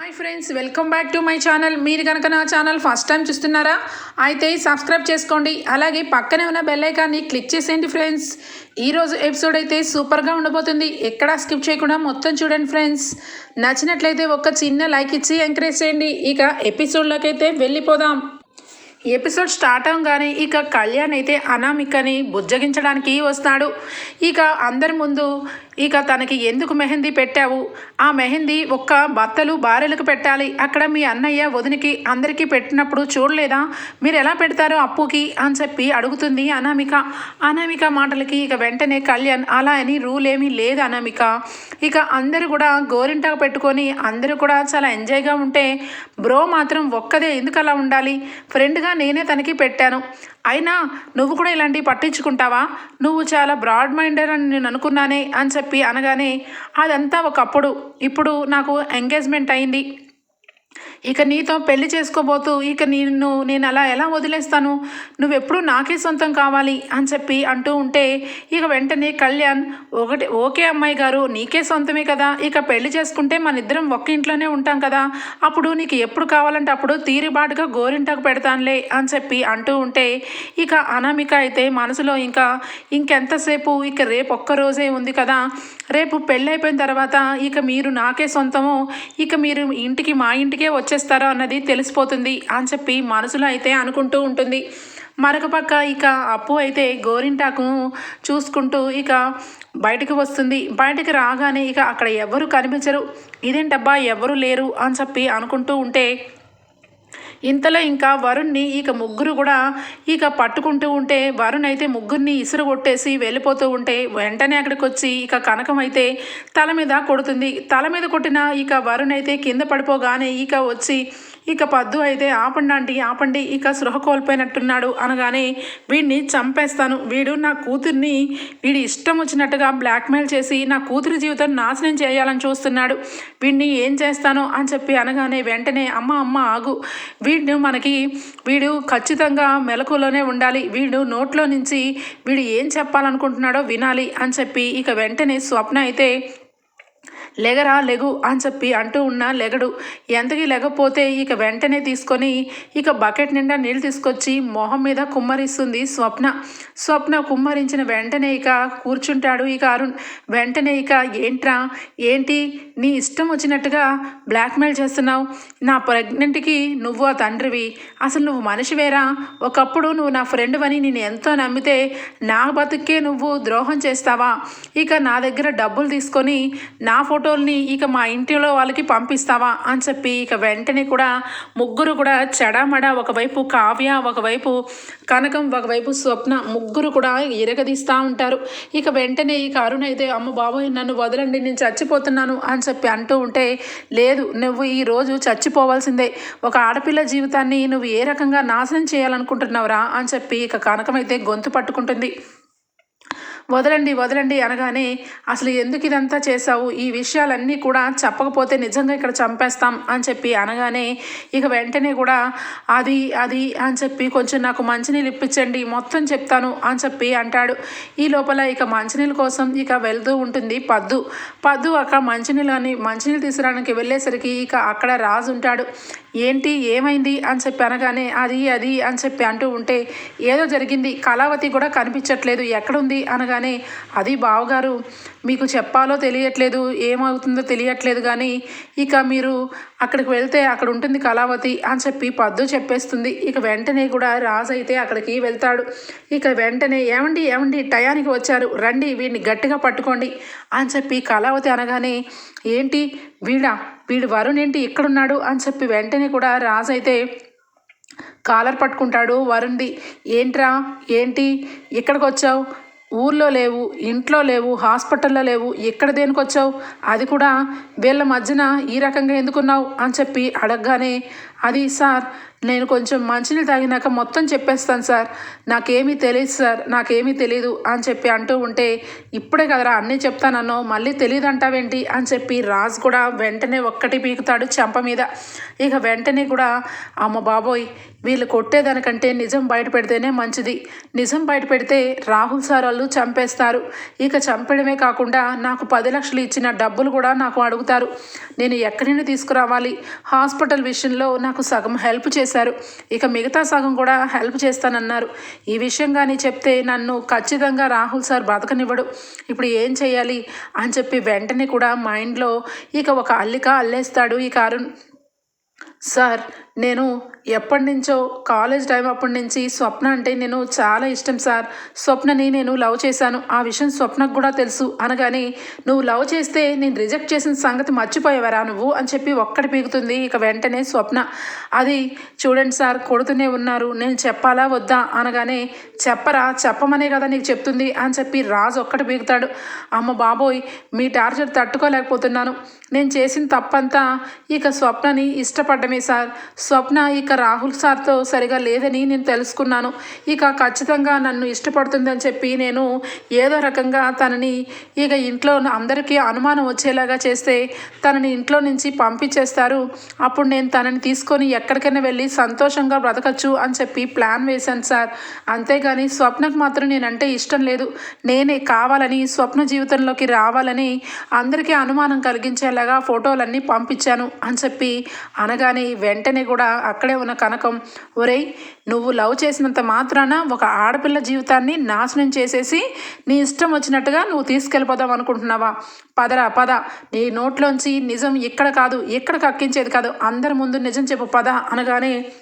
Hi friends welcome back to my channel మీరు కనుక నా ఛానల్ ఫస్ట్ టైం చూస్తున్నారా అయితే సబ్స్క్రైబ్ చేసుకోండి. అలాగే పక్కనే ఉన్న బెల్ ఐకాన్ని క్లిక్ చేసేయండి ఫ్రెండ్స్ ఈరోజు ఎపిసోడ్ అయితే సూపర్గా ఉండబోతుంది. ఎక్కడా స్కిప్ చేయకుండా మొత్తం చూడండి ఫ్రెండ్స్ నచ్చినట్లయితే ఒక చిన్న లైక్ ఇచ్చి ఎంకరేజ్ చేయండి. ఇక ఎపిసోడ్లోకి అయితే వెళ్ళిపోదాం. ఎపిసోడ్ స్టార్ట్ అవగానే ఇక కళ్యాణ్ అయితే అనామికని బుజ్జగించడానికి వస్తాడు. ఇక అందరి ముందు ఇక తనకి ఎందుకు మెహందీ పెట్టావు? ఆ మెహందీ ఒక్క భర్తలు భార్యలకు పెట్టాలి. అక్కడ మీ అన్నయ్య వదినికి అందరికీ పెట్టినప్పుడు చూడలేదా? మీరు ఎలా పెడతారో అప్పుకి? అని చెప్పి అడుగుతుంది అనామిక. అనామిక మాటలకి ఇక వెంటనే కళ్యాణ్ అలా అని రూల్ ఏమీ లేదు అనామిక. ఇక అందరూ కూడా గోరింటాకు పెట్టుకొని అందరూ కూడా చాలా ఎంజాయ్గా ఉంటే బ్రో మాత్రం ఒక్కదే ఎందుకు అలా ఉండాలి ఫ్రెండ్గా నేనే తనకి పెట్టాను. అయినా నువ్వు కూడా ఇలాంటివి పట్టించుకుంటావా? నువ్వు చాలా బ్రాడ్ మైండెడ్ అని నేను అనుకున్నానే అని చెప్పి అనగానే అదంతా ఒకప్పుడు. ఇప్పుడు నాకు ఎంగేజ్మెంట్ అయింది. ఇక నీతో పెళ్ళి చేసుకోబోతూ ఇక నిన్ను నేను అలా ఎలా వదిలేస్తాను? నువ్వెప్పుడు నాకే సొంతం కావాలి అని చెప్పి అంటూ ఉంటే ఇక వెంటనే కళ్యాణ్ ఒకటి ఓకే అమ్మాయి గారు నీకే సొంతమే కదా ఇక పెళ్ళి చేసుకుంటే మన ఇద్దరం ఒక్క ఇంట్లోనే ఉంటాం కదా అప్పుడు నీకు ఎప్పుడు కావాలంటే అప్పుడు తీరిబాటుగా గోరింటకు పెడతానులే అని చెప్పి అంటూ ఉంటే ఇక అనామిక అయితే మనసులో ఇంకా ఇంకెంతసేపు ఇక రేపు ఒక్క రోజే ఉంది కదా రేపు పెళ్ళి అయిపోయిన తర్వాత ఇక మీరు నాకే సొంతము ఇక మీరు ఇంటికి మా ఇంటికే వచ్చేస్తారో అన్నది తెలిసిపోతుంది అని చెప్పి మనసులో అయితే అనుకుంటూ ఉంటుంది. మరొక పక్క ఇక అప్పు అయితే గోరింటాకు చూసుకుంటూ ఇక బయటకు వస్తుంది. బయటకు రాగానే ఇక అక్కడ ఎవరు కనిపించరు. ఇదేంటబ్బా ఎవరు లేరు అని చెప్పి అనుకుంటూ ఉంటే ఇంతలో ఇంకా వరుణ్ణి ఇక ముగ్గురు కూడా ఇక పట్టుకుంటూ ఉంటే వరుణ్ అయితే ముగ్గురిని ఇసురు కొట్టేసి వెళ్ళిపోతూ ఉంటే వెంటనే అక్కడికి వచ్చి ఇక కనకం అయితే తల మీద కొడుతుంది. తల మీద కొట్టిన ఇక వరుణ్ అయితే కింద పడిపోగానే ఇక వచ్చి ఇక పద్దు అయితే ఆపండి ఆంటీ ఆపండి ఇక సృహ కోల్పోయినట్టున్నాడు అనగానే వీడిని చంపేస్తాను. వీడు నా కూతుర్ని వీడి ఇష్టం వచ్చినట్టుగా బ్లాక్మెయిల్ చేసి నా కూతురి జీవితం నాశనం చేయాలని చూస్తున్నాడు. వీడిని ఏం చేస్తానో అని చెప్పి అనగానే వెంటనే అమ్మ అమ్మ ఆగు. వీడు మనకి వీడు ఖచ్చితంగా మెలకులోనే ఉండాలి. వీడు నోట్లో నుంచి వీడు ఏం చెప్పాలనుకుంటున్నాడో వినాలి అని చెప్పి ఇక వెంటనే స్వప్న అయితే లెగరా లెగు అని చెప్పి అంటూ ఉన్నా లెగడు. ఎంతకి లెగపోతే ఇక వెంటనే తీసుకొని ఇక బకెట్ నిండా నీళ్ళు తీసుకొచ్చి మొహం మీద కుమ్మరిస్తుంది స్వప్న. స్వప్న కుమ్మరించిన వెంటనే ఇక కూర్చుంటాడు ఇక అరుణ్. వెంటనే ఇక ఏంట్రా? ఏంటి? నీ ఇష్టం వచ్చినట్టుగా బ్లాక్మెయిల్ చేస్తున్నావు. నా ప్రెగ్నెంట్కి నువ్వు ఆ తండ్రివి. అసలు నువ్వు మనిషివేరా? ఒకప్పుడు నువ్వు నా ఫ్రెండ్ అని నేను ఎంతో నమ్మితే నా బతుకే నువ్వు ద్రోహం చేస్తావా? ఇక నా దగ్గర డబ్బులు తీసుకొని నా ఫోటోల్ని ఇక మా ఇంటిలో వాళ్ళకి పంపిస్తావా? అని చెప్పి ఇక వెంటనే కూడా ముగ్గురు కూడా చెడమడ ఒకవైపు కావ్య ఒకవైపు కనకం ఒకవైపు స్వప్న ముగ్గురు కూడా ఇరగదీస్తూ ఉంటారు. ఇక వెంటనే ఇక అరుణ్ అయితే అమ్మ బాబోయ్ నన్ను వదలండి నేను చచ్చిపోతున్నాను అని చెప్పి అంటూ ఉంటే లేదు నువ్వు ఈ రోజు చచ్చిపోవాల్సిందే. ఒక ఆడపిల్ల జీవితాన్ని నువ్వు ఏ రకంగా నాశనం చేయాలనుకుంటున్నావురా? అని చెప్పి ఇక కనకం అయితే గొంతు పట్టుకుంటుంది. వదలండి వదలండి అనగానే అసలు ఎందుకు ఇదంతా చేశావు? ఈ విషయాలన్నీ కూడా చెప్పకపోతే నిజంగా ఇక్కడ చంపేస్తాం అని చెప్పి అనగానే ఇక వెంటనే కూడా అది అది అని చెప్పి కొంచెం నాకు మంచినీళ్ళు ఇప్పించండి మొత్తం చెప్తాను అని చెప్పి అంటాడు. ఈ లోపల ఇక మంచినీళ్ళ కోసం ఇక వెళ్తూ ఉంటుంది పద్దు. పద్దు అక్కడ మంచినీళ్ళు అని మంచినీళ్ళు తీసుకురావడానికి వెళ్ళేసరికి ఇక అక్కడ రాజు ఉంటాడు. ఏంటి ఏమైంది అని చెప్పి అనగానే అది అది అని చెప్పి అంటూ ఉంటే ఏదో జరిగింది కళావతి కూడా కనిపించట్లేదు ఎక్కడుంది అనగానే అది బావగారు మీకు చెప్పాలో తెలియట్లేదు ఏమవుతుందో తెలియట్లేదు కానీ ఇక మీరు అక్కడికి వెళ్తే అక్కడ ఉంటుంది కళావతి అని చెప్పి పద్దు చెప్పేస్తుంది. ఇక వెంటనే కూడా రాజు అయితే అక్కడికి వెళ్తాడు. ఇక వెంటనే ఏమండి ఏమండి టయానికి వచ్చారు రండి వీడిని గట్టిగా పట్టుకోండి అని చెప్పి కళావతి అనగానే ఏంటి వీడా వీడు వరుణ్ ఏంటి ఇక్కడున్నాడు అని చెప్పి వెంటనే కూడా రాజు అయితే కాలర్ పట్టుకుంటాడు వరుణ్ది. ఏంట్రా ఏంటి ఇక్కడికి వచ్చావు ఊర్లో లేవు ఇంట్లో లేవు హాస్పిటల్లో లేవు ఎక్కడ దేనికి వచ్చావు అది కూడా వీళ్ళ మధ్యన ఈ రకంగా ఎందుకున్నావు? అని చెప్పి అడగగానే అది సార్ నేను కొంచెం మంచినీళ్ళు తాగినాక మొత్తం చెప్పేస్తాను సార్. నాకేమీ తెలియదు సార్ నాకేమీ తెలియదు అని చెప్పి అంటూ ఉంటే ఇప్పుడే కదరా అన్నీ చెప్తానన్నో మళ్ళీ తెలియదు అంటావేంటి అని చెప్పి రాజు కూడా వెంటనే ఒక్కటి పీకుతాడు చెంప మీద. ఇక వెంటనే కూడా అమ్మ బాబోయ్ వీళ్ళు కొట్టేదానికంటే నిజం బయట పెడితేనే మంచిది. నిజం బయట పెడితే రాహుల్ సార్ వాళ్ళు చంపేస్తారు. ఇక చంపడమే కాకుండా నాకు పది లక్షలు ఇచ్చిన డబ్బులు కూడా నాకు అడుగుతారు. నేను ఎక్కడి నుండి తీసుకురావాలి? హాస్పిటల్ విషయంలో నాకు సగం హెల్ప్ చేశారు. ఇక మిగతా సగం కూడా హెల్ప్ చేస్తానన్నారు. ఈ విషయం కానీ చెప్తే నన్ను ఖచ్చితంగా రాహుల్ సార్ బతకనివ్వడు ఇప్పుడు ఏం చేయాలి? అని చెప్పి వెంటనే కూడా మైండ్లో ఇక ఒక అల్లిక అల్లేస్తాడు ఇక అరుణ్ సార్ నేను ఎప్పటి నుంచో కాలేజ్ టైం అప్పటి నుంచి స్వప్న అంటే నేను చాలా ఇష్టం సార్. స్వప్నని నేను లవ్ చేశాను. ఆ విషయం స్వప్నకు కూడా తెలుసు. అనగానే నువ్వు లవ్ చేస్తే నేను రిజెక్ట్ చేసిన సంగతి మర్చిపోయేవారా నువ్వు? అని చెప్పి ఒక్కటి పీగుతుంది ఇక వెంటనే స్వప్న. అది చూడండి సార్ కొడుతూనే ఉన్నారు. నేను చెప్పాలా వద్దా? అనగానే చెప్పరా చెప్పమనే కదా నీకు చెప్తుంది అని చెప్పి రాజు ఒక్కటి పీగుతాడు అమ్మ బాబోయ్ మీ టార్చర్ తట్టుకోలేకపోతున్నాను. నేను చేసిన తప్పంతా ఇక స్వప్నని ఇష్టపడ్డమే సార్. స్వప్న ఇక రాహుల్ సార్తో సరిగా లేదని నేను తెలుసుకున్నాను. ఇక ఖచ్చితంగా నన్ను ఇష్టపడుతుందని చెప్పి నేను ఏదో రకంగా తనని ఇక ఇంట్లో అందరికీ అనుమానం వచ్చేలాగా చేస్తే తనని ఇంట్లో నుంచి పంపించేస్తారు. అప్పుడు నేను తనని తీసుకొని ఎక్కడికైనా వెళ్ళి సంతోషంగా బ్రతకచ్చు అని చెప్పి ప్లాన్ వేశాను సార్. అంతేగాని స్వప్నకు మాత్రం నేనంటే ఇష్టం లేదు. నేనే కావాలని స్వప్న జీవితంలోకి రావాలని అందరికీ అనుమానం కలిగించేలాగా ఫోటోలన్నీ పంపించాను అని చెప్పి అనగానే వెంటనే కూడా అక్కడే ఉన్న కనకం ఒరేయ్ నువ్వు లవ్ చేసినంత మాత్రాన ఒక ఆడపిల్ల జీవితాన్ని నాశనం చేసేసి నీ ఇష్టం వచ్చినట్టుగా నువ్వు తీసుకెళ్ళిపోదాం అనుకుంటున్నావా? పదరా పద. నీ నోట్లోంచి నిజం ఇక్కడ కాదు ఎక్కడ కక్కించేది కాదు. అందరి ముందు నిజం చెప్పు పద అనగానే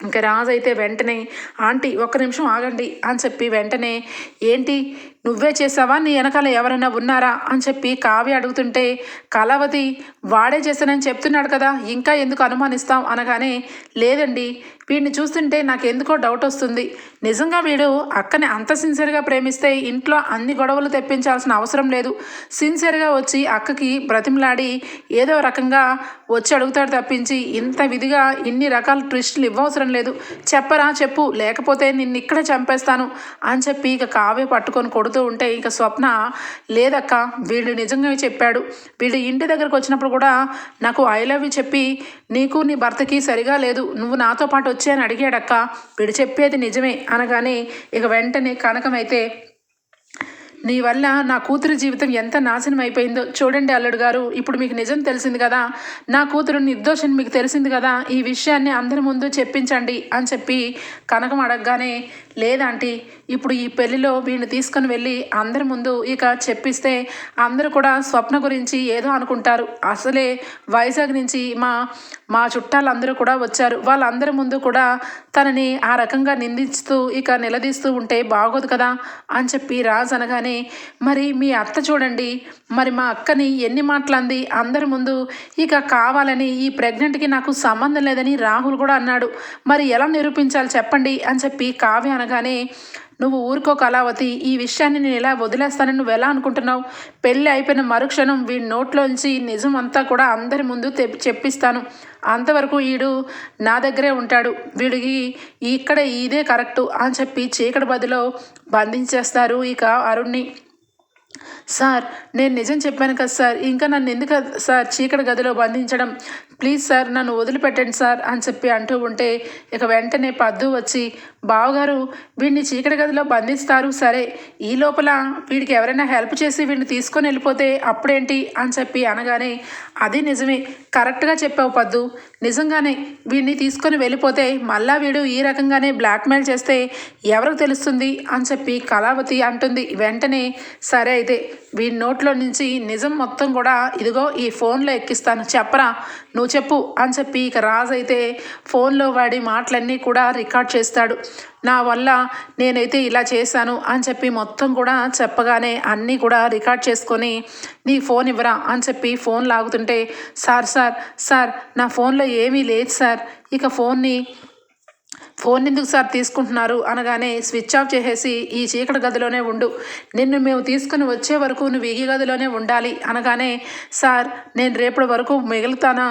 ఇంకా రాజు అయితే వెంటనే ఆంటీ ఒక్క నిమిషం ఆగండి అని చెప్పి వెంటనే ఏంటి నువ్వే చేసావా నీ వెనకాల ఎవరైనా ఉన్నారా? అని చెప్పి కావ్య అడుగుతుంటే కళావతి వాడే చేశానని చెప్తున్నాడు కదా ఇంకా ఎందుకు అనుమానిస్తాం? అనగానే లేదండి వీడిని చూస్తుంటే నాకు ఎందుకో డౌట్ వస్తుంది. నిజంగా వీడు అక్కని అంత సిన్సియర్గా ప్రేమిస్తే ఇంట్లో అన్ని గొడవలు తెప్పించాల్సిన అవసరం లేదు. సిన్సియర్గా వచ్చి అక్కకి బ్రతిమలాడి ఏదో రకంగా వచ్చి అడుగుతాడు తప్పించి ఇంత విధిగా ఇన్ని రకాల ట్విస్టులు ఇవ్వవసరం లేదు. చెప్పరా చెప్పు లేకపోతే నిన్ను ఇక్కడ చంపేస్తాను అని చెప్పి ఇక కావే పట్టుకొని కొడుతూ ఉంటే ఇక స్వప్న లేదక్క వీడు నిజంగా చెప్పాడు. వీడు ఇంటి దగ్గరకు వచ్చినప్పుడు కూడా నాకు ఐ లవ్ యూ చెప్పి నీకు నీ భర్తకి సరిగా లేదు. నువ్వు నాతో పాటు వచ్చి అని అడిగాడక్క. వీడు చెప్పేది నిజమే అనగానే ఇక వెంటనే కనకమైతే నీ వల్ల నా కూతురు జీవితం ఎంత నాశనం అయిపోయిందో చూడండి అల్లుడు గారు. ఇప్పుడు మీకు నిజం తెలిసింది కదా. నా కూతురు నిర్దోషం మీకు తెలిసింది కదా. ఈ విషయాన్ని అందరి ముందు చెప్పించండి అని చెప్పి కనకం అడగగానే లేదంటీ ఇప్పుడు ఈ పెళ్ళిలో వీడిని తీసుకుని వెళ్ళి అందరి ముందు ఇక చెప్పిస్తే అందరూ కూడా స్వప్న గురించి ఏదో అనుకుంటారు. అసలే వైజాగ్ నుంచి మా మా చుట్టాలందరూ కూడా వచ్చారు. వాళ్ళందరి ముందు కూడా తనని ఆ రకంగా నిందిస్తూ ఇక నిలదీస్తూ ఉంటే బాగోదు కదా అని చెప్పి రాజు అనగానే మరి మీ అత్త చూడండి. మరి మా అక్కని ఎన్ని మాటలంది? అందరి ముందు ఇక కావాలని ఈ ప్రెగ్నెంట్కి నాకు సంబంధం లేదని రాహుల్ కూడా అన్నాడు. మరి ఎలా నిరూపించాలి చెప్పండి? అని చెప్పి కావ్య అనగానే నువ్వు ఊరుకో కళావతి ఈ విషయాన్ని నేను ఎలా వదిలేస్తానని నువ్వు ఎలా అనుకుంటున్నావు? పెళ్ళి అయిపోయిన మరుక్షణం వీడి నోట్లోంచి నిజం అంతా కూడా అందరి ముందు చెప్పిస్తాను. అంతవరకు వీడు నా దగ్గరే ఉంటాడు. వీడికి ఇక్కడ ఇదే కరెక్టు అని చెప్పి చీకటి బదిలో బంధించేస్తారు ఇక అరుణ్ణి సార్ నేను నిజం చెప్పాను కదా సార్. ఇంకా నన్ను ఎందుకు సార్ చీకటి గదిలో బంధించడం? ప్లీజ్ సార్ నన్ను వదిలిపెట్టండి సార్ అని చెప్పి అంటూ ఉంటే ఇక వెంటనే పద్దు వచ్చి బావగారు వీడిని చీకటి గదిలో బంధిస్తారు సరే ఈ లోపల వీడికి ఎవరైనా హెల్ప్ చేసి వీడిని తీసుకొని వెళ్ళిపోతే అప్పుడేంటి అని చెప్పి అనగానే అది నిజమే కరెక్ట్గా చెప్పావు పద్దు. నిజంగానే వీడిని తీసుకొని వెళ్ళిపోతే మళ్ళా వీడు ఈ రకంగానే బ్లాక్మెయిల్ చేస్తే ఎవరికి తెలుస్తుంది అని చెప్పి కళావతి అంటుంది. వెంటనే సరే అయితే వీడి నోట్లో నుంచి నిజం మొత్తం కూడా ఇదిగో ఈ ఫోన్లో ఎక్కిస్తాను చెప్పరా నువ్వు చెప్పు అని చెప్పి ఇక రాజు అయితే ఫోన్లో వాడి మాటలన్నీ కూడా రికార్డ్ చేస్తాడు. నా వల్ల నేనైతే ఇలా చేశాను అని చెప్పి మొత్తం కూడా చెప్పగానే అన్నీ కూడా రికార్డ్ చేసుకొని నీ ఫోన్ ఇవ్వరా? అని చెప్పి ఫోన్ లాగుతుంటే సార్ సార్ సార్ నా ఫోన్లో ఏమీ లేదు సార్. ఇక ఫోన్ని ఫోన్ ఎందుకు సార్ తీసుకుంటున్నారు? అనగానే స్విచ్ ఆఫ్ చేసేసి ఈ చీకటి గదిలోనే ఉండు. నిన్ను మేము తీసుకుని వచ్చే వరకు నువ్వు ఈ గదిలోనే ఉండాలి. అనగానే సార్ నేను రేపటి వరకు మిగులుతానా?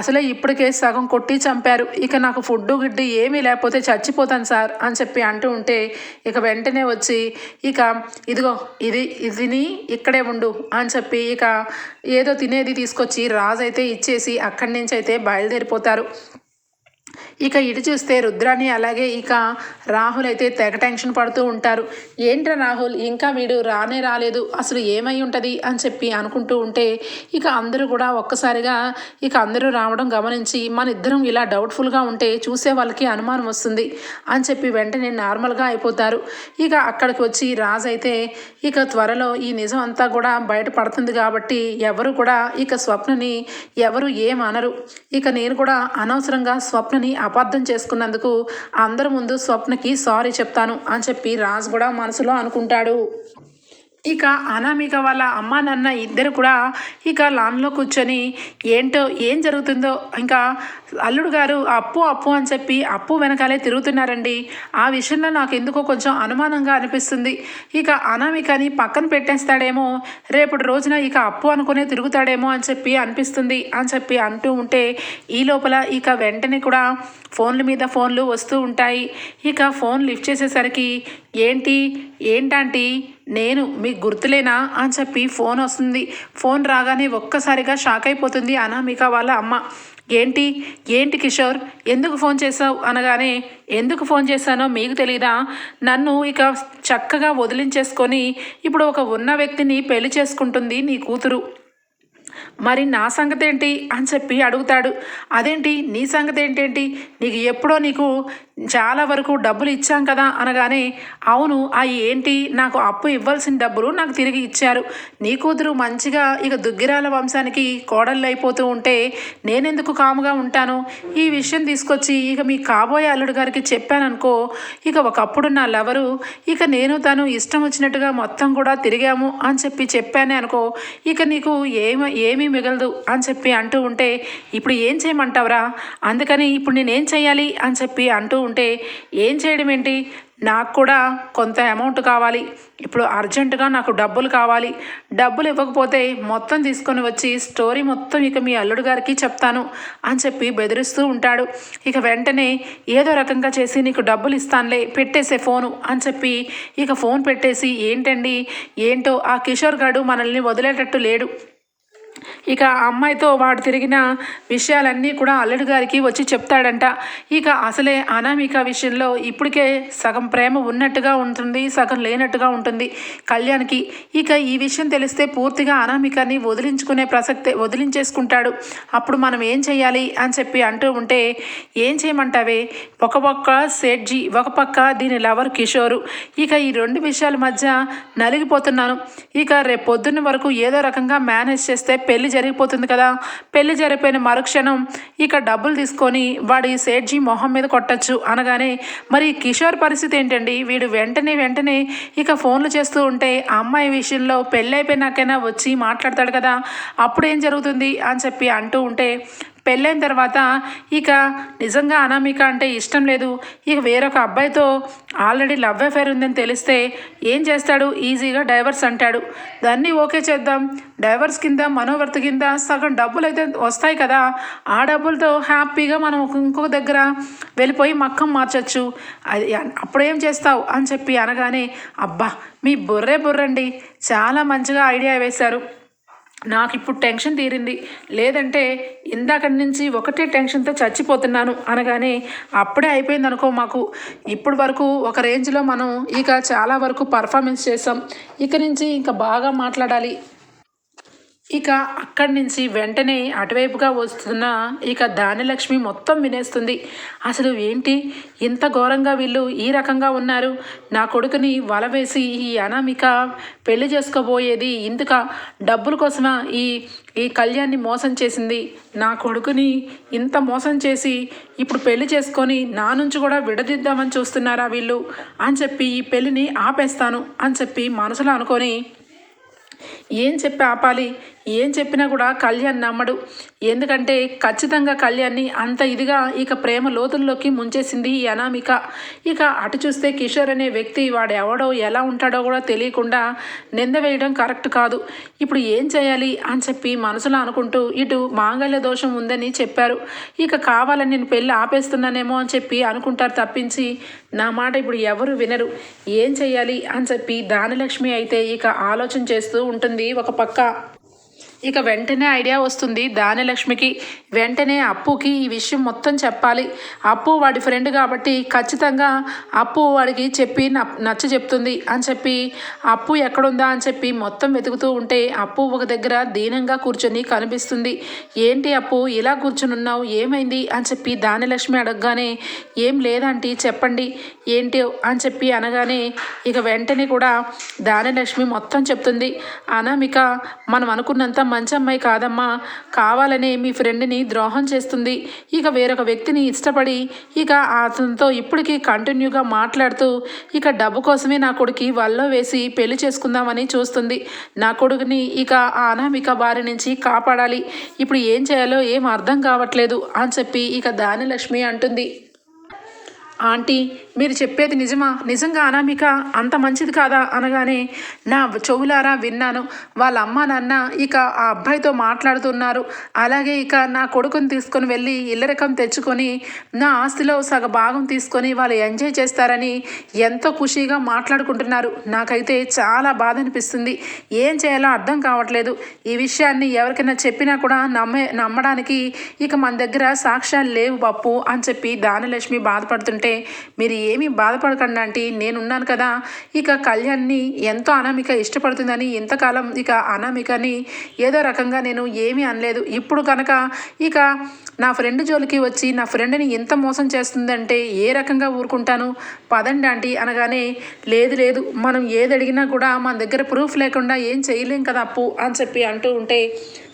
అసలే ఇప్పటికే సగం కొట్టి చంపారు. ఇక నాకు ఫుడ్ గిడ్డి ఏమీ లేకపోతే చచ్చిపోతాను సార్ అని చెప్పి అంటూ ఉంటే ఇక వెంటనే వచ్చి ఇక ఇదిగో ఇది ఇదిని ఇక్కడే ఉండు అని చెప్పి ఇక ఏదో తినేది తీసుకొచ్చి రాజు అయితే ఇచ్చేసి అక్కడి నుంచి అయితే బయలుదేరిపోతారు. ఇక ఇటు చూస్తే రుద్రాని అలాగే ఇక రాహుల్ అయితే తెగ టెన్షన్ పడుతూ ఉంటారు. ఏంట్రా రాహుల్? ఇంకా వీడు రానే రాలేదు. అసలు ఏమై ఉంటుంది? అని చెప్పి అనుకుంటూ ఉంటే ఇక అందరూ కూడా ఒక్కసారిగా ఇక అందరూ రావడం గమనించి మన ఇద్దరం ఇలా డౌట్ఫుల్గా ఉంటే చూసే వాళ్ళకి అనుమానం వస్తుంది అని చెప్పి వెంటనే నార్మల్గా అయిపోతారు. ఇక అక్కడికి వచ్చి రాజు అయితే ఇక త్వరలో ఈ నిజం అంతా కూడా బయటపడుతుంది కాబట్టి ఎవరు కూడా ఇక స్వప్నని ఎవరు ఏమనరు ఇక నేను కూడా అనవసరంగా స్వప్నని అపార్థం చేసుకున్నందుకు అందరి ముందు స్వప్నకి సారీ చెప్తాను అని చెప్పి రాజు కూడా మనసులో అనుకుంటాడు. ఇక అనామిక వాళ్ళ అమ్మ నాన్న ఇద్దరు కూడా ఇక లాన్లో కూర్చొని ఏంటో ఏం జరుగుతుందో ఇంకా అల్లుడు గారు అప్పు అప్పు అని చెప్పి అప్పు వెనకాలే తిరుగుతున్నారండి. ఆ విషయంలో నాకు ఎందుకో కొంచెం అనుమానంగా అనిపిస్తుంది. ఇక అనామికని పక్కన పెట్టేస్తాడేమో రేపటి రోజున ఇక అప్పు అనుకునే తిరుగుతాడేమో అని చెప్పి అనిపిస్తుంది అని చెప్పి అంటూ ఉంటే ఈ లోపల ఇక వెంటనే కూడా ఫోన్ల మీద ఫోన్లు వస్తూ ఉంటాయి. ఇక ఫోన్ లిఫ్ట్ చేసేసరికి ఏంటి ఏంటంటీ నేను మీకు గుర్తులేనా? అని చెప్పి ఫోన్ వస్తుంది. ఫోన్ రాగానే ఒక్కసారిగా షాక్ అయిపోతుంది అనామిక వాళ్ళ అమ్మ. ఏంటి ఏంటి కిషోర్? ఎందుకు ఫోన్ చేసావు అనగానే ఎందుకు ఫోన్ చేశానో మీకు తెలీదా? నన్ను ఇక చక్కగా వదిలించేసుకొని ఇప్పుడు ఒక ఉన్న వ్యక్తిని పెళ్ళి చేసుకుంటుంది నీ కూతురు. మరి నా సంగతి ఏంటి అని చెప్పి అడుగుతాడు. అదేంటి? నీ సంగతి ఏంటేంటి నీకు ఎప్పుడో నీకు చాలా వరకు డబ్బులు ఇచ్చాం కదా అనగానే అవును ఆ ఏంటి? నాకు అప్పు ఇవ్వాల్సిన డబ్బులు నాకు తిరిగి ఇచ్చారు. నీ కూతురు మంచిగా ఇక దుగ్గిరాల వంశానికి కోడళ్ళు అయిపోతూ ఉంటే నేనెందుకు కాముగా ఉంటాను? ఈ విషయం తీసుకొచ్చి ఇక మీ కాబోయే అల్లుడు గారికి చెప్పాననుకో ఇక ఒకప్పుడు నా లవరు ఇక నేను తను ఇష్టం వచ్చినట్టుగా మొత్తం కూడా తిరిగాము అని చెప్పి చెప్పానే అనుకో ఇక నీకు ఏమి ఏమీ మిగలదు అని చెప్పి అంటూ ఉంటే ఇప్పుడు ఏం చేయమంటావురా? అందుకని ఇప్పుడు నేనేం చేయాలి అని చెప్పి అంటూ ఉంటే ఏం చేయడం ఏంటి? నాకు కూడా కొంత అమౌంట్ కావాలి. ఇప్పుడు అర్జెంటుగా నాకు డబ్బులు కావాలి. డబ్బులు ఇవ్వకపోతే మొత్తం తీసుకొని వచ్చి స్టోరీ మొత్తం ఇక మీ అల్లుడు గారికి చెప్తాను అని చెప్పి బెదిరిస్తూ ఉంటాడు. ఇక వెంటనే ఏదో రకంగా చేసి నీకు డబ్బులు ఇస్తానులే పెట్టేసే ఫోను అని చెప్పి ఇక ఫోన్ పెట్టేసి ఏంటండి? ఏంటో ఆ కిషోర్ గాడు మనల్ని వదిలేటట్టు లేడు. ఇక ఆ అమ్మాయితో వాడు తిరిగిన విషయాలన్నీ కూడా అల్లుడు గారికి వచ్చి చెప్తాడంట. ఇక అసలే అనామిక విషయంలో ఇప్పటికే సగం ప్రేమ ఉన్నట్టుగా ఉంటుంది సగం లేనట్టుగా ఉంటుంది కళ్యాణ్కి. ఇక ఈ విషయం తెలిస్తే పూర్తిగా అనామికని వదిలించుకునే ప్రసక్తే వదిలించేసుకుంటాడు. అప్పుడు మనం ఏం చేయాలి అని చెప్పి అంటూ ఉంటే ఏం చేయమంటావే? ఒక పక్క సేట్జీ ఒక పక్క దీని లవర్ కిషోరు. ఇక ఈ రెండు విషయాల మధ్య నలిగిపోతున్నాను. ఇక రేపు పొద్దున్న వరకు ఏదో రకంగా మేనేజ్ చేస్తే పెళ్ళి జరిగిపోతుంది కదా. పెళ్ళి జరిగిపోయిన మరుక్షణం ఇక డబ్బులు తీసుకొని వాడి సేట్జీ మొహం మీద కొట్టచ్చు అనగానే మరి కిషోర్ పరిస్థితి ఏంటండి? వీడు వెంటనే వెంటనే ఇక ఫోన్లు చేస్తూ ఉంటే అమ్మాయి విషయంలో పెళ్ళి అయిపోయినాకైనా వచ్చి మాట్లాడతాడు కదా. అప్పుడు ఏం జరుగుతుంది అని చెప్పి అంటూ ఉంటే పెళ్ళైన తర్వాత ఇక నిజంగా అనామిక అంటే ఇష్టం లేదు. ఇక వేరొక అబ్బాయితో ఆల్రెడీ లవ్ అఫైర్ ఉందని తెలిస్తే ఏం చేస్తాడు? ఈజీగా డైవర్స్ అంటాడు. దాన్ని ఓకే చేద్దాం. డైవర్స్ కింద మనోవర్తి కింద సగం డబ్బులు అయితే వస్తాయి కదా. ఆ డబ్బులతో హ్యాపీగా మనం ఇంకొక దగ్గర వెళ్ళిపోయి మక్కం మార్చచ్చు. అది అప్పుడు ఏం చేస్తావు? అని చెప్పి అనగానే అబ్బా మీ బుర్రే బుర్రండి. చాలా మంచిగా ఐడియా వేశారు. నాకు ఇప్పుడు టెన్షన్ తీరింది. లేదంటే ఇందాకటి నుంచి ఒకటే టెన్షన్తో చచ్చిపోతున్నాను అనగానే అప్పుడే అయిపోయింది అనుకో మాకు. ఇప్పుడు వరకు ఒక రేంజ్లో మనం ఇక చాలా వరకు పర్ఫార్మెన్స్ చేసాం ఇక నుంచి ఇంకా బాగా మాట్లాడాలి. ఇక అక్కడి నుంచి వెంటనే అటువైపుగా వస్తున్న ఇక దానిలక్ష్మి మొత్తం వినేస్తుంది. అసలు ఏంటి? ఇంత ఘోరంగా వీళ్ళు ఈ రకంగా ఉన్నారు? నా కొడుకుని వల వేసి ఈ అనామిక పెళ్ళి చేసుకోబోయేది ఇందుక డబ్బుల కోసమా ఈ ఈ కళ్యాణ్ని మోసం చేసింది? నా కొడుకుని ఇంత మోసం చేసి ఇప్పుడు పెళ్ళి చేసుకొని నా నుంచి కూడా విడదిద్దామని చూస్తున్నారా వీళ్ళు? అని చెప్పి ఈ పెళ్ళిని ఆపేస్తాను అని చెప్పి మనసులో అనుకొని ఏం చెప్పి ఆపాలి? ఏం చెప్పినా కూడా కళ్యాణ్ నమ్మడు. ఎందుకంటే ఖచ్చితంగా కళ్యాణ్ని అంత ఇదిగా ఇక ప్రేమ లోతుల్లోకి ముంచేసింది ఈ అనామిక. ఇక అటు చూస్తే కిషోర్ అనే వ్యక్తి వాడు ఎవడో ఎలా ఉంటాడో కూడా తెలియకుండా నింద వేయడం కరెక్ట్ కాదు. ఇప్పుడు ఏం చేయాలి అని చెప్పి మనసులో అనుకుంటూ ఇటు మాంగళ్య దోషం ఉందని చెప్పారు. ఇక కావాలని నేను పెళ్ళి ఆపేస్తున్నానేమో అని చెప్పి అనుకుంటారు తప్పించి నా మాట ఇప్పుడు ఎవరు వినరు. ఏం చేయాలి అని చెప్పి దానిలక్ష్మి అయితే ఇక ఆలోచన చేస్తూ ఉంటుంది ఒక పక్క. ఇక వెంటనే ఐడియా వస్తుంది దానలక్ష్మికి. వెంటనే అప్పుకి ఈ విషయం మొత్తం చెప్పాలి. అప్పు వాడి ఫ్రెండ్ కాబట్టి ఖచ్చితంగా అప్పు వాడికి చెప్పి నచ్చ చెప్తుంది అని చెప్పి అప్పు ఎక్కడుందా అని చెప్పి మొత్తం వెతుకుతూ ఉంటే అప్పు ఒక దగ్గర దీనంగా కూర్చొని కనిపిస్తుంది. ఏంటి అప్పు ఇలా కూర్చునున్నావు ఏమైంది అని చెప్పి దానలక్ష్మి అడగగానే ఏం లేదంటే చెప్పండి. ఏంటి అని చెప్పి అనగానే ఇక వెంటనే కూడా దానలక్ష్మి మొత్తం చెప్తుంది. అనామిక మనం అనుకున్నంత మంచి అమ్మాయి కాదమ్మా. కావాలనే మీ ఫ్రెండ్ని ద్రోహం చేస్తుంది. ఇక వేరొక వ్యక్తిని ఇష్టపడి ఇక అతనితో ఇప్పటికీ కంటిన్యూగా మాట్లాడుతూ ఇక డబ్బు కోసమే నా కొడుకు వల్లో వేసి పెళ్ళి చేసుకుందామని చూస్తుంది. నా కొడుకుని ఇక ఆ అనామిక బారి నుంచి కాపాడాలి. ఇప్పుడు ఏం చేయాలో ఏం అర్థం కావట్లేదు అని చెప్పి ఇక దానిలక్ష్మి అంటుంది. ఆంటీ మీరు చెప్పేది నిజమా? నిజంగా అనామిక అంత మంచిది కాదా అనగానే నా చెవులారా విన్నాను. వాళ్ళ అమ్మ నాన్న ఇక ఆ అబ్బాయితో మాట్లాడుతున్నారు. అలాగే ఇక నా కొడుకుని తీసుకొని వెళ్ళి ఇల్లరికం తెచ్చుకొని నా ఆస్తిలో సగ భాగం తీసుకొని వాళ్ళు ఎంజాయ్ చేస్తారని ఎంతో ఖుషీగా మాట్లాడుకుంటున్నారు. నాకైతే చాలా బాధ అనిపిస్తుంది. ఏం చేయాలో అర్థం కావట్లేదు. ఈ విషయాన్ని ఎవరికైనా చెప్పినా కూడా నమ్మే నమ్మడానికి ఇక మన దగ్గర సాక్ష్యాలు లేవు పప్పు అని చెప్పి దానలక్ష్మి బాధపడుతుంటే మీరు ఏమీ బాధపడకండి అంటే నేనున్నాను కదా. ఇక కళ్యాణ్ని ఎంతో అనామిక ఇష్టపడుతుందని ఇంతకాలం ఇక అనామికని ఏదో రకంగా నేను ఏమీ అనలేదు. ఇప్పుడు కనుక ఇక నా ఫ్రెండ్ జోలికి వచ్చి నా ఫ్రెండ్ని ఎంత మోసం చేస్తుందంటే ఏ రకంగా ఊరుకుంటాను? పదండి ఆంటీ అనగానే లేదు లేదు మనం ఏది అడిగినా కూడా మన దగ్గర ప్రూఫ్ లేకుండా ఏం చేయలేం కదా అప్పు అని చెప్పి అంటూ ఉంటే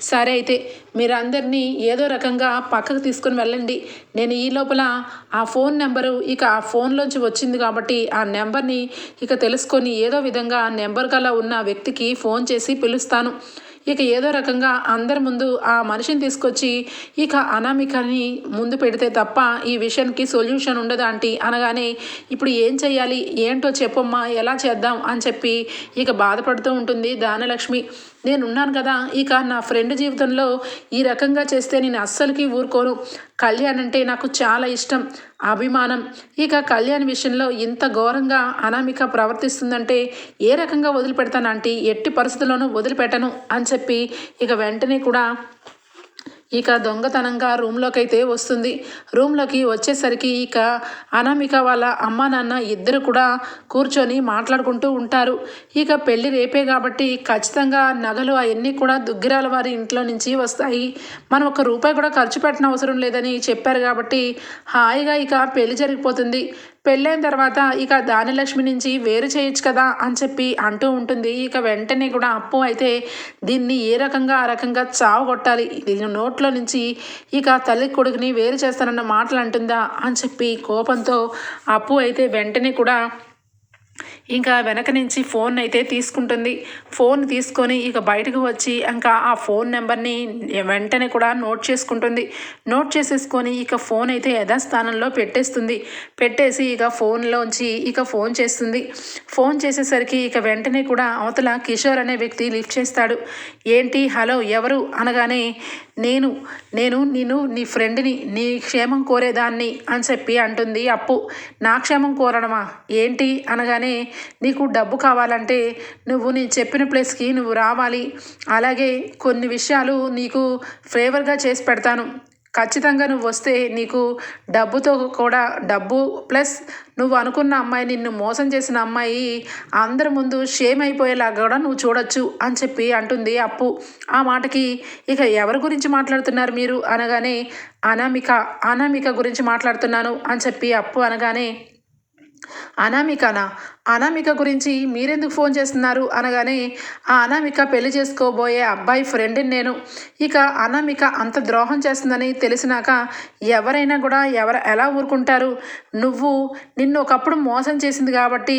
సరే అయితే మీరందరినీ ఏదో రకంగా పక్కకు తీసుకొని వెళ్ళండి. నేను ఈ లోపల ఆ ఫోన్ నెంబరు ఇక ఆ ఫోన్లోంచి వచ్చింది కాబట్టి ఆ నెంబర్ని ఇక తెలుసుకొని ఏదో విధంగా ఆ నెంబర్ గల ఉన్న వ్యక్తికి ఫోన్ చేసి పిలుస్తాను. ఇక ఏదో రకంగా అందరి ముందు ఆ మనిషిని తీసుకొచ్చి ఇక అనామికని ముందు పెడితే తప్ప ఈ విషయానికి సొల్యూషన్ ఉండదు ఆంటీ? అనగానే ఇప్పుడు ఏం చేయాలి ఏంటో చెప్పమ్మా ఎలా చేద్దాం? అని చెప్పి ఇక బాధపడుతూ ఉంటుంది దానలక్ష్మి నేనున్నాను కదా ఇక నా ఫ్రెండ్ జీవితంలో ఈ రకంగా చేస్తే నేను అస్సలకి ఊరుకోను. కళ్యాణ్ అంటే నాకు చాలా ఇష్టం అభిమానం. ఇక కళ్యాణ్ విషయంలో ఇంత ఘోరంగా అనామిక ప్రవర్తిస్తుందంటే ఏ రకంగా వదిలిపెడతానంటే ఎట్టి పరిస్థితుల్లోనూ వదిలిపెట్టను అని చెప్పి ఇక వెంటనే కూడా ఇక దొంగతనంగా రూమ్లోకైతే అయితే వస్తుంది. రూమ్లోకి వచ్చేసరికి ఇక అనామిక వాళ్ళ అమ్మ నాన్న ఇద్దరు కూడా కూర్చొని మాట్లాడుకుంటూ ఉంటారు. ఇక పెళ్ళి రేపే కాబట్టి ఖచ్చితంగా నగలు అవన్నీ కూడా దుగ్గిరాల వారి ఇంట్లో నుంచి వస్తాయి. మనం ఒక రూపాయి కూడా ఖర్చు పెట్టిన అవసరం లేదని చెప్పారు కాబట్టి హాయిగా ఇక పెళ్ళి జరిగిపోతుంది. పెళ్ళైన తర్వాత ఇక దానిలక్ష్మి నుంచి వేరు చేయొచ్చు కదా అని చెప్పి అంటూ ఉంటుంది. ఇక వెంటనే కూడా అప్పు అయితే దీన్ని ఏ రకంగా ఆ రకంగా చావు కొట్టాలి దీని నోట్లో నుంచి ఇక తల్లి కొడుకుని వేరు చేస్తానన్న మాటలు అంటుందా అని చెప్పి కోపంతో అప్పు అయితే వెంటనే కూడా ఇంకా వెనక నుంచి ఫోన్ అయితే తీసుకుంటుంది. ఫోన్ తీసుకొని ఇక బయటకు వచ్చి ఇంకా ఆ ఫోన్ నెంబర్ని వెంటనే కూడా నోట్ చేసుకుంటుంది. నోట్ చేసేసుకొని ఇక ఫోన్ అయితే యథాస్థానంలో పెట్టేస్తుంది. పెట్టేసి ఇక ఫోన్లోంచి ఇక ఫోన్ చేస్తుంది. ఫోన్ చేసేసరికి ఇక వెంటనే కూడా అవతల కిషోర్ అనే వ్యక్తి లిఫ్ట్ చేస్తాడు. ఏంటి? హలో ఎవరు? అనగానే నేను నేను నేను నీ ఫ్రెండ్ని నీ క్షేమం కోరేదాన్ని అని చెప్పి అంటుంది. అప్పు నా క్షేమం కోరడమా? ఏంటి? అనగానే నీకు డబ్బు కావాలంటే నువ్వు నేను చెప్పిన ప్లేస్కి నువ్వు రావాలి. అలాగే కొన్ని విషయాలు నీకు ఫేవర్గా చేసి పెడతాను. ఖచ్చితంగా నువ్వు వస్తే నీకు డబ్బుతో కూడా డబ్బు ప్లస్ నువ్వు అనుకున్న అమ్మాయి నిన్ను మోసం చేసిన అమ్మాయి అందరి ముందు షేమ్ అయిపోయేలాగా కూడా నువ్వు చూడొచ్చు అని చెప్పి అంటుంది అప్పు. ఆ మాటకి ఇక ఎవరి గురించి మాట్లాడుతున్నారు మీరు? అనగానే అనామిక అనామిక గురించి మాట్లాడుతున్నాను అని చెప్పి అప్పు అనగానే అనామికనా? అనామిక గురించి మీరెందుకు ఫోన్ చేస్తున్నారు అనగానే ఆ అనామిక పెళ్ళి చేసుకోబోయే అబ్బాయి ఫ్రెండ్ని నేను. ఇక అనామిక అంత ద్రోహం చేస్తుందని తెలిసినాక ఎవరైనా కూడా ఎవరు ఎలా ఊరుకుంటారు? నువ్వు నిన్ను ఒకప్పుడు మోసం చేసింది కాబట్టి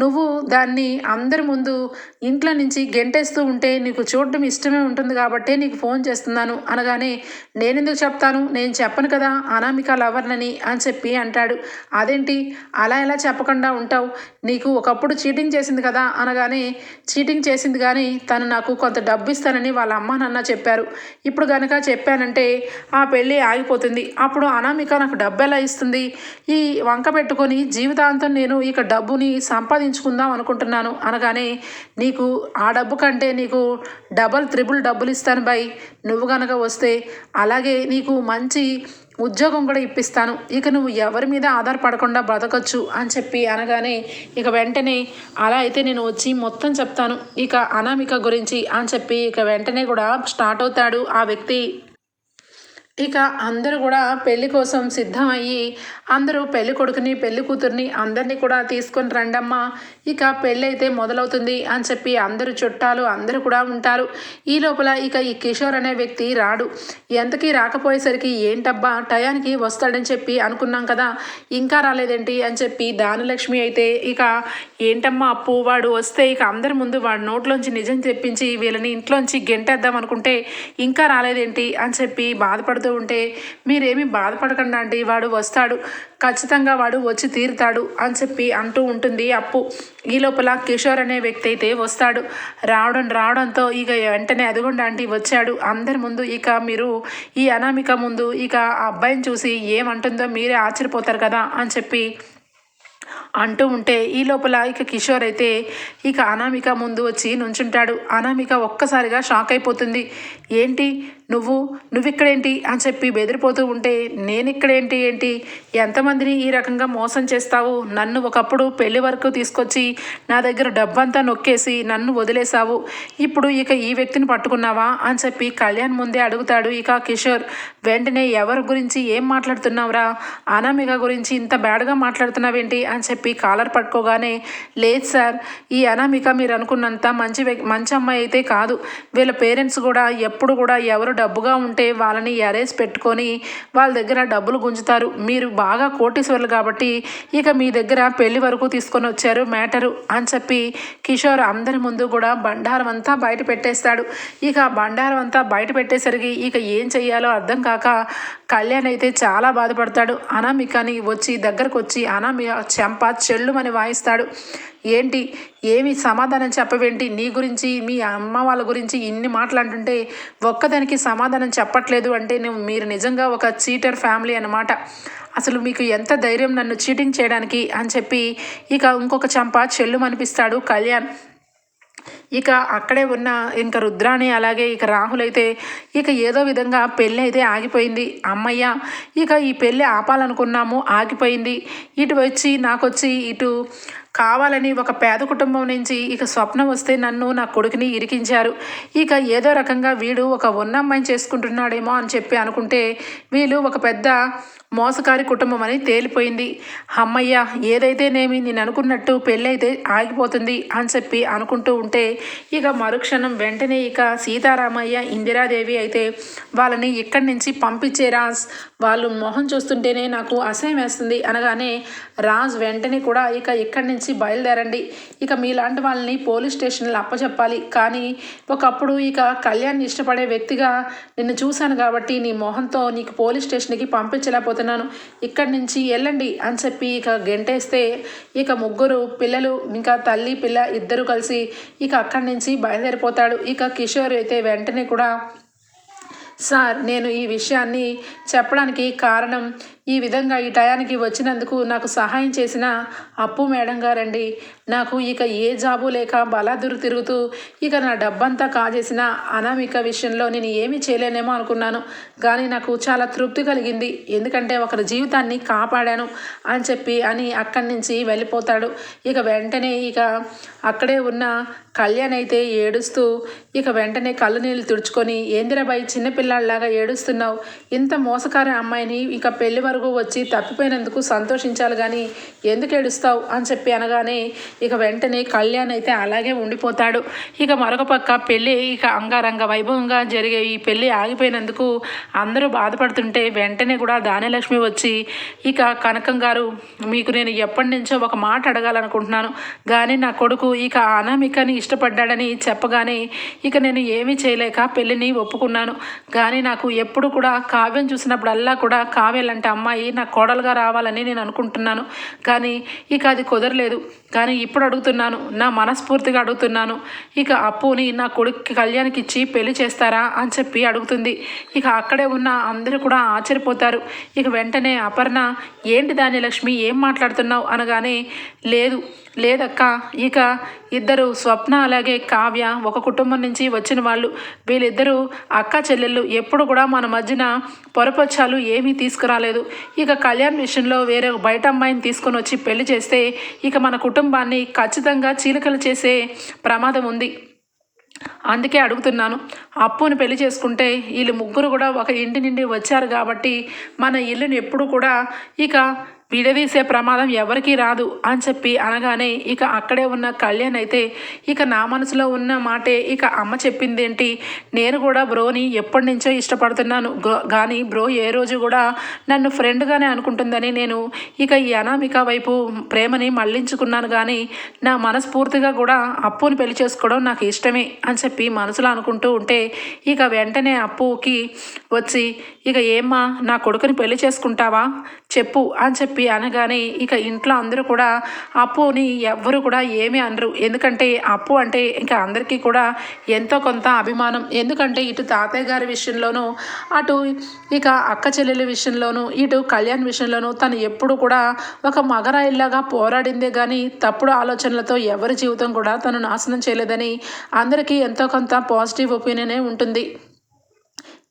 నువ్వు దాన్ని అందరి ముందు ఇంట్లో నుంచి గెంటేస్తూ ఉంటే నీకు చూడడం ఇష్టమే ఉంటుంది కాబట్టి నీకు ఫోన్ చేస్తున్నాను. అనగానే నేనెందుకు చెప్తాను? నేను చెప్పను కదా అనామిక లవర్నని అని చెప్పి అంటాడు. అదేంటి? అలా ఎలా చెప్పకుండా ఉంటావు? నీకు ఒకప్పుడు చీటింగ్ చేసింది కదా అనగానే చీటింగ్ చేసింది కానీ తను నాకు కొంత డబ్బు ఇస్తానని వాళ్ళ అమ్మ నాన్న చెప్పారు. ఇప్పుడు కనుక చెప్పానంటే ఆ పెళ్ళి ఆగిపోతుంది. అప్పుడు అనామిక నాకు డబ్బు ఎలా ఇస్తుంది? ఈ వంక పెట్టుకొని జీవితాంతం నేను ఇక డబ్బుని సంపాదించుకుందాం అనుకుంటున్నాను అనగానే నీకు ఆ డబ్బు కంటే నీకు డబల్ త్రిబుల్ డబ్బులు ఇస్తాను బై నువ్వు కనుక వస్తే అలాగే నీకు మంచి ఉద్యోగం కూడా ఇప్పిస్తాను. ఇక నువ్వు ఎవరి మీద ఆధారపడకుండా బ్రతకచ్చు అని చెప్పి అనగానే ఇక వెంటనే అలా అయితే నేను వచ్చి మొత్తం చెప్తాను. ఇక అనామిక గురించి అని చెప్పి ఇక వెంటనే కూడా స్టార్ట్ అవుతాడు ఆ వ్యక్తి. ఇక అందరూ కూడా పెళ్ళి కోసం సిద్ధమయ్యి అందరూ పెళ్ళి కొడుకుని పెళ్ళి కూతుర్ని అందరినీ కూడా తీసుకొని రండమ్మా. ఇక పెళ్ళైతే మొదలవుతుంది అని చెప్పి అందరు చుట్టాలు అందరూ కూడా ఉంటారు. ఈ లోపల ఇక ఈ కిషోర్ అనే వ్యక్తి రాడు. ఎంతకీ రాకపోయేసరికి ఏంటబ్బా టయానికి వస్తాడని చెప్పి అనుకున్నాం కదా ఇంకా రాలేదేంటి అని చెప్పి దానలక్ష్మి అయితే ఇక ఏంటమ్మా అప్పు వాడు వస్తే ఇక అందరి ముందు వాడు నోట్లోంచి నిజం తెప్పించి వీళ్ళని ఇంట్లోంచి గెంటేద్దాం అనుకుంటే ఇంకా రాలేదేంటి అని చెప్పి బాధపడుతూ ఉంటే మీరేమి బాధపడకండి అండి వాడు వస్తాడు. ఖచ్చితంగా వాడు వచ్చి తీరుతాడు అని చెప్పి అంటూ ఉంటుంది అప్పు. ఈ లోపల కిషోర్ అనే వ్యక్తి అయితే వస్తాడు. రావడం రావడంతో ఇక వెంటనే అదిగోండి ఆంటీ వచ్చాడు. అందరి ముందు ఇక మీరు ఈ అనామిక ముందు ఇక ఆ అబ్బాయిని చూసి ఏమంటుందో మీరే ఆశ్చర్యపోతారు కదా అని చెప్పి అంటూ ఉంటే ఈ లోపల ఇక కిషోర్ అయితే ఇక అనామిక ముందు వచ్చి నుంచుంటాడు. అనామిక ఒక్కసారిగా షాక్ అయిపోతుంది. ఏంటి? నువ్వు నువ్విక్కడేంటి? అని చెప్పి బెదిరిపోతూ ఉంటే నేను ఇక్కడేంటి ఏంటి? ఎంతమందిని ఈ రకంగా మోసం చేస్తావు? నన్ను ఒకప్పుడు పెళ్ళి వరకు తీసుకొచ్చి నా దగ్గర డబ్బంతా నొక్కేసి నన్ను వదిలేశావు. ఇప్పుడు ఇక ఈ వ్యక్తిని పట్టుకున్నావా? అని చెప్పి కళ్యాణ్ ముందే అడుగుతాడు ఇక కిషోర్. వెంటనే ఎవరి గురించి ఏం మాట్లాడుతున్నావురా? అనామిక గురించి ఇంత బ్యాడ్గా మాట్లాడుతున్నావేంటి? అని చెప్పి కాలర్ పట్టుకోగానే లేదు సార్ ఈ అనామిక మీరు అనుకున్నంత మంచి మంచి అమ్మాయి అయితే కాదు. వీళ్ళ పేరెంట్స్ కూడా ఎప్పుడు కూడా ఎవరు డబ్బుగా ఉంటే వాళ్ళని అరేస్ పెట్టుకొని వాళ్ళ దగ్గర డబ్బులు గుంజుతారు. మీరు బాగా కోటీశ్వర్లు కాబట్టి ఇక మీ దగ్గర పెళ్ళి వరకు తీసుకొని వచ్చారు మ్యాటరు అని చెప్పి కిషోర్ అందరి ముందు కూడా బండారం అంతా బయట పెట్టేస్తాడు. ఇక బండారం అంతా బయట పెట్టేసరికి ఇక ఏం చెయ్యాలో అర్థం కాక కళ్యాణ్ అయితే చాలా బాధపడతాడు. అనామికని వచ్చి దగ్గరకు వచ్చి అనామిక చెంప చెల్లుమని వాయిస్తాడు. ఏంటి? ఏమి సమాధానం చెప్పవేంటి? నీ గురించి మీ అమ్మ వాళ్ళ గురించి ఇన్ని మాట్లాడుతుంటే ఒక్కదానికి సమాధానం చెప్పట్లేదు అంటే నువ్వు మీరు నిజంగా ఒక చీటర్ ఫ్యామిలీ అన్నమాట. అసలు మీకు ఎంత ధైర్యం నన్ను చీటింగ్ చేయడానికి అని చెప్పి ఇక ఇంకొక చంప చెల్లుమనిపిస్తాడు కళ్యాణ్. ఇక అక్కడే ఉన్న ఇంకా రుద్రాణి అలాగే ఇక రాహుల్ అయితే ఇక ఏదో విధంగా పెళ్ళి అయితే ఆగిపోయింది. అమ్మయ్య ఇక ఈ పెళ్ళి ఆపాలనుకున్నాము ఆగిపోయింది. ఇటు వచ్చి నాకొచ్చి ఇటు కావాలని ఒక పేద కుటుంబం నుంచి ఇక స్వప్నం వస్తే నన్ను నా కొడుకుని ఇరికించారు. ఇక ఏదో రకంగా వీడు ఒక ఉన్న అమ్మాయిని చేసుకుంటున్నాడేమో అని చెప్పి అనుకుంటే వీళ్ళు ఒక పెద్ద మోసకారి కుటుంబం అని తేలిపోయింది. అమ్మయ్య ఏదైతేనేమి నేను అనుకున్నట్టు పెళ్ళైతే ఆగిపోతుంది అని చెప్పి అనుకుంటూ ఉంటే ఇక మరుక్షణం వెంటనే ఇక సీతారామయ్య ఇందిరాదేవి అయితే వాళ్ళని ఇక్కడి నుంచి పంపించే రాజ్ వాళ్ళు మొహం చూస్తుంటేనే నాకు అసహ్యం వేస్తుంది. అనగానే రాజ్ వెంటనే కూడా ఇక ఇక్కడి నుంచి బయలుదేరండి. ఇక మీలాంటి వాళ్ళని పోలీస్ స్టేషన్లో అప్పచెప్పాలి. కానీ ఒకప్పుడు ఇక కళ్యాణ్ ఇష్టపడే వ్యక్తిగా నిన్ను చూశాను కాబట్టి నీ మొహంతో నీకు పోలీస్ స్టేషన్కి పంపించలేకపోతున్నాను. ఇక్కడి నుంచి వెళ్ళండి అని చెప్పి ఇక గెంటేస్తే ఇక ముగ్గురు పిల్లలు ఇంకా తల్లి పిల్ల ఇద్దరు కలిసి ఇక అక్కడి నుంచి బయలుదేరిపోతాడు. ఇక కిషోర్ అయితే వెంటనే కూడా సార్ నేను ఈ విషయాన్ని చెప్పడానికి కారణం ఈ విధంగా ఈ టయానికి వచ్చినందుకు నాకు సహాయం చేసిన అప్పు మేడం గారండి. నాకు ఇక ఏ జాబు లేక బలాదురు తిరుగుతూ ఇక నా డబ్బంతా కాజేసిన అనామిక విషయంలో నేను ఏమీ చేయలేనేమో అనుకున్నాను. కానీ నాకు చాలా తృప్తి కలిగింది. ఎందుకంటే ఒకరి జీవితాన్ని కాపాడాను అని చెప్పి అని అక్కడి నుంచి వెళ్ళిపోతాడు. ఇక వెంటనే ఇక అక్కడే ఉన్న కళ్యాణ్ అయితే ఏడుస్తూ ఇక వెంటనే కళ్ళు నీళ్ళు తుడుచుకొని ఏందిరాబాయి చిన్నపిల్ల ఏడుస్తున్నావు? ఇంత మోసకారి అమ్మాయిని ఇక పెళ్ళి వరకు వచ్చి తప్పిపోయినందుకు సంతోషించాలి కానీ ఎందుకు ఏడుస్తావు అని చెప్పి అనగానే ఇక వెంటనే కళ్యాణ్ అయితే అలాగే ఉండిపోతాడు. ఇక మరొక పక్క పెళ్ళి ఇక అంగరంగ వైభవంగా జరిగే ఈ పెళ్ళి ఆగిపోయినందుకు అందరూ బాధపడుతుంటే వెంటనే కూడా దానిలక్ష్మి వచ్చి ఇక కనకం గారు మీకు నేను ఎప్పటి నుంచో ఒక మాట అడగాలనుకుంటున్నాను. కానీ నా కొడుకు ఇక అనామికని ఇష్టపడ్డాడని చెప్పగానే ఇక నేను ఏమీ చేయలేక పెళ్ళిని ఒప్పుకున్నాను. కానీ నాకు ఎప్పుడు కూడా కావ్యం చూసినప్పుడల్లా కూడా కావ్యాలంటే అమ్మాయి నా కోడలుగా రావాలని నేను అనుకుంటున్నాను. కానీ ఇక అది కుదరలేదు. కానీ ఇప్పుడు అడుగుతున్నాను. నా మనస్ఫూర్తిగా అడుగుతున్నాను. ఇక అప్పుని నా కొడుక్కి కళ్యాణ్కి ఇచ్చి పెళ్ళి చేస్తారా అని చెప్పి అడుగుతుంది. ఇక అక్కడే ఉన్న అందరూ కూడా ఆశ్చర్యపోతారు. ఇక వెంటనే అపర్ణ ఏంటి దాని లక్ష్మి ఏం మాట్లాడుతున్నావు? అనగానే లేదు లేదక్క. ఇక ఇద్దరు స్వప్న అలాగే కావ్య ఒక కుటుంబం నుంచి వచ్చిన వాళ్ళు. వీళ్ళిద్దరూ అక్క చెల్లెళ్ళు ఎప్పుడు కూడా మన మధ్యన పొరపచ్చాలు ఏమీ తీసుకురాలేదు. ఇక కళ్యాణ్ విషయంలో వేరే బయట అమ్మాయిని తీసుకొని వచ్చి పెళ్ళి చేస్తే ఇక మన కుటుంబాన్ని ఖచ్చితంగా చీలికలు చేసే ప్రమాదం ఉంది. అందుకే అడుగుతున్నాను. అప్పుని పెళ్ళి చేసుకుంటే వీళ్ళు ముగ్గురు కూడా ఒక ఇంటి నుండి వచ్చారు కాబట్టి మన ఇల్లుని ఎప్పుడు కూడా ఇక విడదీసే ప్రమాదం ఎవరికీ రాదు అని చెప్పి అనగానే ఇక అక్కడే ఉన్న కళ్యాణ్ అయితే ఇక నా మనసులో ఉన్న మాటే ఇక అమ్మ చెప్పిందేంటి? నేను కూడా బ్రోని ఎప్పటి నుంచో ఇష్టపడుతున్నాను. కానీ బ్రో ఏ రోజు కూడా నన్ను ఫ్రెండ్గానే అనుకుంటుందని నేను ఇక ఈ అనామిక వైపు ప్రేమని మళ్ళించుకున్నాను కానీ నా మనస్ఫూర్తిగా కూడా అప్పుని పెళ్ళి చేసుకోవడం నాకు ఇష్టమే అని చెప్పి మనసులో అనుకుంటూ ఉంటే ఇక వెంటనే అప్పుకి వచ్చి ఇక ఏమ్మా నా కొడుకుని పెళ్ళి చేసుకుంటావా? చెప్పు అని చెప్పి చెప్పి అనగానే ఇక ఇంట్లో అందరూ కూడా అప్పుని ఎవ్వరు కూడా ఏమీ అనరు. ఎందుకంటే అప్పు అంటే ఇంకా అందరికీ కూడా ఎంతో కొంత అభిమానం. ఎందుకంటే ఇటు తాతయ్య గారి విషయంలోనూ అటు ఇక అక్క చెల్లెల విషయంలోనూ ఇటు కళ్యాణ్ విషయంలోనూ తను ఎప్పుడు కూడా ఒక మగరాయిల్లాగా పోరాడిందే కానీ తప్పుడు ఆలోచనలతో ఎవరి జీవితం కూడా తను నాశనం చేయలేదని అందరికీ ఎంతో కొంత పాజిటివ్ ఒపీనియనే ఉంటుంది.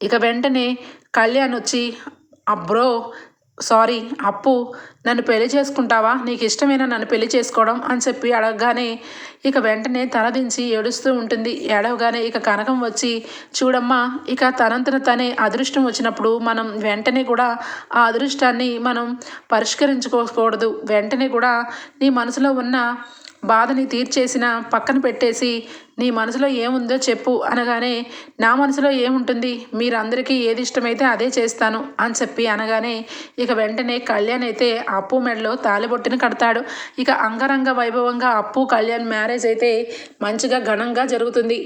ఇక వెంటనే కళ్యాణ్ వచ్చి అబ్రో సారీ అప్పు. నన్ను పెళ్ళి చేసుకుంటావా? నీకు ఇష్టమైన నన్ను పెళ్ళి చేసుకోవడం? అని చెప్పి అడగగానే ఇక వెంటనే తలదించి ఏడుస్తూ ఉంటుంది. ఏడవగానే ఇక కనకం వచ్చి చూడమ్మా ఇక తనంతన తనే అదృష్టం వచ్చినప్పుడు మనం వెంటనే కూడా ఆ అదృష్టాన్ని మనం పరిష్కరించుకోకూడదు. వెంటనే కూడా నీ మనసులో ఉన్న బాధని తీర్చేసిన పక్కన పెట్టేసి నీ మనసులో ఏముందో చెప్పు అనగానే నా మనసులో ఏముంటుంది? మీరందరికీ ఏది ఇష్టమైతే అదే చేస్తాను అని చెప్పి అనగానే ఇక వెంటనే కళ్యాణ్ అయితే అప్పు మెడలో తాలిబొట్టిని కడతాడు. ఇక అంగరంగ వైభవంగా అప్పు కళ్యాణ్ మ్యారేజ్ అయితే మంచిగా ఘనంగా జరుగుతుంది.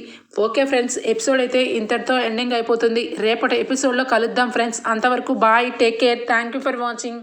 ఓకే ఫ్రెండ్స్ ఎపిసోడ్ అయితే ఇంతటితో ఎండింగ్ అయిపోతుంది. రేపటి ఎపిసోడ్లో కలుద్దాం ఫ్రెండ్స్. అంతవరకు bye take care. Thank you for watching.